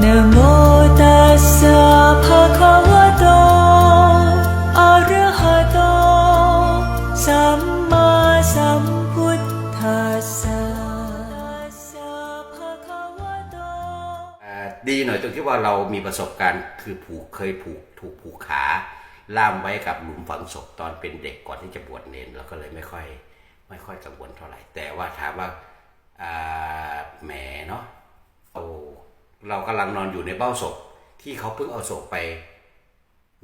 นโมตัสสะภะคะวะโตอะระหะโต สัมมาสัมพุทธัสสะอ่าดีหน่อยตรงที่ว่าเรามีประสบการณ์คือผูกเคยผูกถูกผูกขาล่ามไว้กับหลุมฝังศพตอนเป็นเด็กก่อนที่จะบวชเนนเราก็เลยไม่ค่อยไม่ค่อยกังวลเท่าไหร่ แต่ว่าถามว่าอ่าแหมเนาะโอ้ เรากำลังนอนอยู่ในเบ้าศพที่เขาเพิ่งเอาศพไป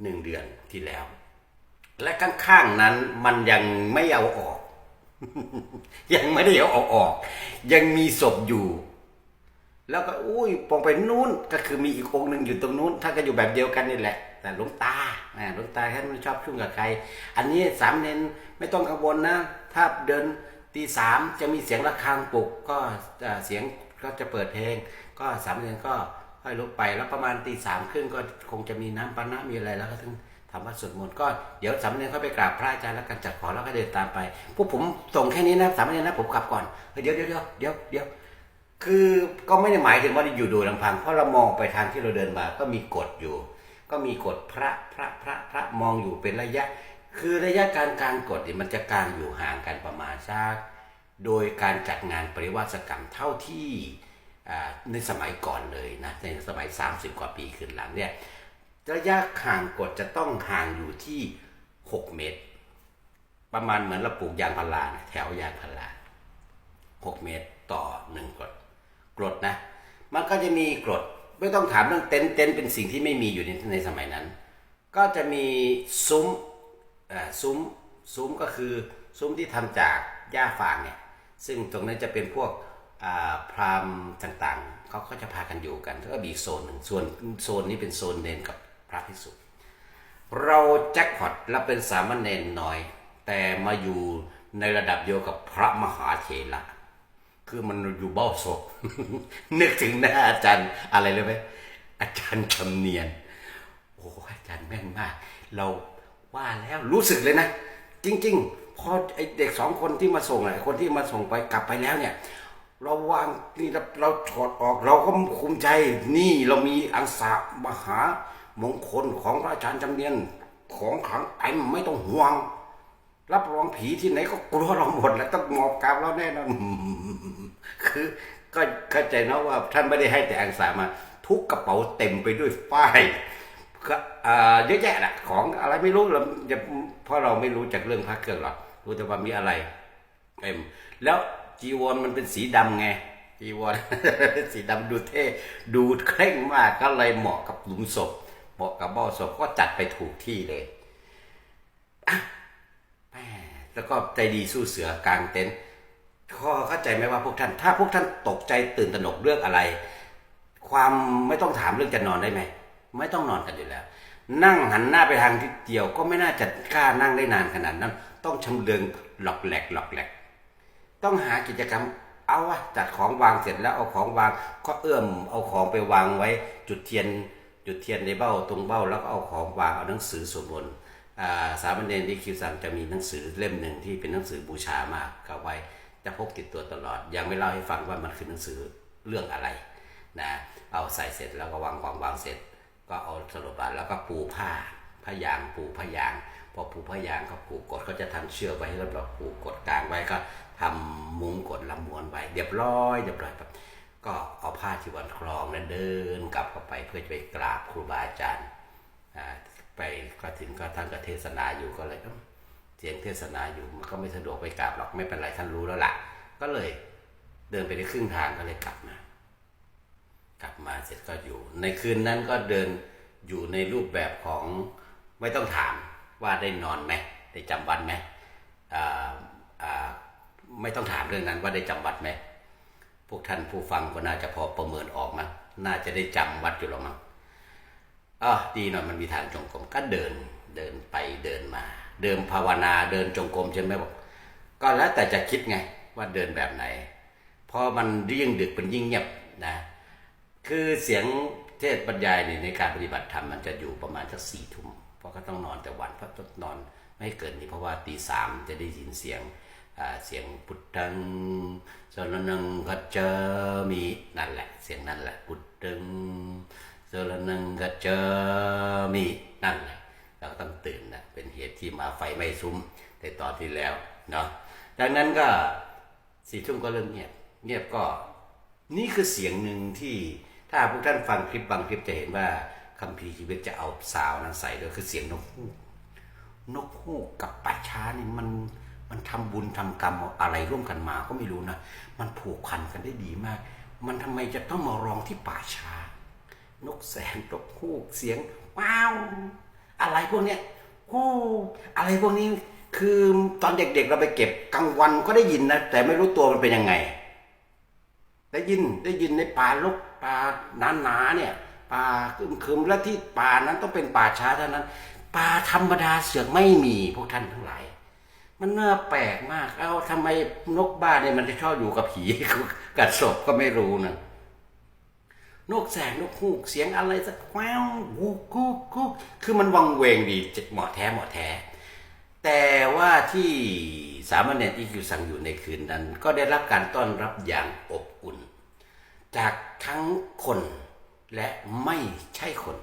หนึ่งเดือนที่แล้ว และข้างๆนั้นมันยังไม่เอาออก ยังไม่ได้เอาออก ยังมีศพอยู่ แล้วก็อุ้ยปองไปนู้นก็คือมีอีกองหนึ่งอยู่ตรงนู้นท่านก็อยู่แบบเดียวกันนี่แหละ แต่หลวงตาหลวงตาท่านไม่ชอบชุ่งกับใคร อันนี้สามเณรไม่ต้องกังวลนะ ถ้าเดินตีสามจะมีเสียงระฆังปลุกก็เสียงก็จะเปิดเพลง ก็สามเณรก็ค่อยลุกไปแล้วประมาณตีสามครึ่งก็คงจะมีน้ำปานะมีอะไรแล้วก็ถึงทำวัดสวดมนต์ก็เดี๋ยวสามเณรเขาไปกราบพระอาจารย์แล้วกันจัดขอแล้วก็เดินตามไปพวกผมส่งแค่นี้นะสามเณรนะผมกลับก่อนเดี๋ยวเดี๋ยวเดี๋ยวเดี๋ยวเดี๋ยวคือก็ไม่ได้หมายถึงว่าอยู่โดยลำพังเพราะเรามองไปทางที่เราเดินมาก็มีกฎอยู่ ก็มีกฎพระพระพระพระมองอยู่เป็นระยะ คือระยะการกลางกฎเนี่ยมันจะกลางอยู่ห่างกันประมาณสักโดยการจัดงานปริวาสกรรมเท่าที่ ในสมัยก่อนเลยนะในสมัย 30 กว่าปีขึ้นหลังเนี่ยระยะห่างกฎจะต้องห่างอยู่ที่ 6 เมตร ประมาณเหมือนเราปลูกยางพารานะแถวยางพารา6 เมตรต่อหนึ่งกรดกรดนะ มันก็จะมีกรดไม่ต้องถามเรื่องเต็นท์เต็นท์เป็นสิ่งที่ไม่มีอยู่ในในสมัยนั้น ก็จะมีซุ้มซุ้มซุ้มก็คือซุ้มที่ทำจากหญ้าฟางเนี่ยซึ่งตรงนั้นจะเป็นพวก พราหมณ์ต่างๆเขาก็จะพากันอยู่กันแล้วก็มีโซนหนึ่งส่วนโซนนี้เป็นโซนเนนกับพระภิกษุเราแจ็คพอตและเป็นสามเณรน้อย แต่มาอยู่ในระดับเดียวกับพระมหาเถระคือมันอยู่เบ้าศพนึกถึงหน้าอาจารย์อะไรเลยไหมอาจารย์คำเนียนโอ้อาจารย์แม่นมาก เราว่าแล้วรู้สึกเลยนะ จริง ๆ พอไอเด็กสองคนที่มาส่งอะคนที่มาส่งไปกลับไปแล้วเนี่ย เราวางนี่เราเราถอดออกเราก็ภูมิใจนี่เรามีอังสามหามงคลของพระอาจารย์จำเนียนของขังเต็มไม่ต้องห่วง รับรองผีที่ไหนก็กลัวเราหมดแล้วต้องหมอบกราบเราแน่นอนคือก็เข้าใจนะว่าท่านไม่ได้ให้แต่อังสามา ทุกกระเป๋าเต็มไปด้วยฝ้ายเยอะแยะแหละของอะไรไม่รู้เราเพราะเราไม่รู้จากเรื่องพระเครื่องหรอกรู้แต่ว่ามีอะไรเต็มแล้ว จีวรมันเป็นสีดำไงจีวรสีดำดูเท่ดูเคร่งมากก็เลยเหมาะกับหลุมศพ เหมาะกับบ่อศพก็จัดไปถูกที่เลยแม่แล้วก็ใจดีสู้เสือกลางเต็นท์ข้อเข้าใจไหมว่าพวกท่าน ถ้าพวกท่านตกใจตื่นตระหนกเรื่องอะไร ความไม่ต้องถามเรื่องจะนอนได้ไหมไม่ต้องนอนกันอยู่แล้ว นั่งหันหน้าไปทางทิศเดียวก็ไม่น่าจะกล้านั่งได้นานขนาดนั้น ต้องชำเลืองหลอกแหลกหลอกแหลก ต้องหากิจกรรม เอาวะจัดของวางเสร็จแล้วเอาของวางก็เอื้อมเอาของไปวางไว้ จุดเทียน จุดเทียนในเบ้าตรงเบ้าแล้วก็เอาของวางเอาหนังสือสวดมนต์อ่าสามเณรที่คิวซังจะมีหนังสือเล่มหนึ่งที่เป็นหนังสือบูชามากก็ไว้จะพกติดตัวตลอด ยังไม่เล่าให้ฟังว่ามันคือหนังสือเรื่องอะไรนะเอาใส่เสร็จแล้วก็วางวางวางเสร็จ ก็เอาสรุปบาแล้วก็ปูผ้าผ้ายางปูผ้ายาง พอปูผ้ายางก็ผูกกดเขาจะทำเชือกไว้แล้วเราผูกกดกลางไว้ก็ทำมุ้งกดลำม้วนไว้เรียบร้อยเรียบร้อยแบบก็เอาผ้าที่วันคลองนั้นเดินกลับเข้าไปเพื่อจะไปกราบครูบาอาจารย์ไปก็ถึงก็ท่านก็เทศนาอยู่ก็เลยเอ้าเสียงเทศนาอยู่มันก็ไม่สะดวกไปกราบหรอกไม่เป็นไรท่านรู้แล้วล่ะ ก็เลยเดินไปได้ครึ่งทางก็เลยกลับมา กลับมาเสร็จก็อยู่ ในคืนนั้นก็เดินอยู่ในรูปแบบของไม่ต้องถาม ว่าได้นอนไหมได้จำวัดไหมไม่ต้องถามเรื่องนั้นว่าได้จำวัดไหมพวกท่านผู้ฟังก็น่าจะพอประเมินออกมั้งน่าจะได้จำวัดอยู่หรอมั้งอ๋อดีหน่อยมันมีทางจงกรมก็เดินเดินไปเดินมา เดินภาวนาเดินจงกรมใช่ไหมบอกก็แล้วแต่จะคิดไงว่าเดินแบบไหนพอมันยิ่งดึกมันยิ่งเงียบนะคือเสียงเทศบรรยายนในการปฏิบัติธรรมมันจะอยู่ประมาณสักสี่ทุ่ม ราะก็ต้องนอนแต่วันเพราะต้องนอนไม่เกินนี้เพราะว่าตีสามจะได้ยินเสียงเสียงพุทธังสรนังคัจจามีนั่นแหละ เสียงนั่นแหละพุทธังเจอละหนึ่งก็เจมีนั่นแหละเราก็ต้องตื่นนะเป็นเหตุที่มาไฟไม่ซุ้มในตอนที่แล้วเนาะดังนั้นก็สี่ทุ่มก็เริ่มเงียบเงียบก็นี่คือเสียงหนึ่งที่ถ้าพวกท่านฟังคลิปบางคลิปจะเห็นว่า คัมภีร์ชีวิตจะเอาซาวนั้นใส่ด้วยคือเสียงนกฮูกนกฮูกกับป่าช้านี่มันมันทำบุญทำกรรมอะไรร่วมกันมาก็ไม่รู้นะ มันผูกพันกันได้ดีมาก มันทำไมจะต้องมารองที่ป่าช้า นกแสนนกฮูกเสียงว้าวอะไรพวกเนี้ยโอ้อะไรพวกนี้คือตอนเด็กๆเราไปเก็บกลางวันก็ได้ยินนะแต่ไม่รู้ตัวมันเป็นยังไง ได้ยินได้ยินในป่าลกป่าหนาๆเนี่ย ป่าคึมคึมและที่ป่านั้นต้องเป็นป่าช้าเท่านั้น ป่าธรรมดาเสือกไม่มีพวกท่านทั้งหลาย มันน่าแปลกมาก เอ้าทำไมนกบ้าเนี่ยมันจะชอบอยู่กับผีกัดศพก็ไม่รู้นะนกแสกนกฮูกเสียงอะไรสักแววกูกูกูคือมันวังเวงดีเหมาะแท้เหมาะแท้ แต่ว่าที่สามเณรที่คิวสั่งอยู่ในคืนนั้น ก็ได้รับการต้อนรับอย่างอบอุ่น จากทั้งคน และไม่ใช่คน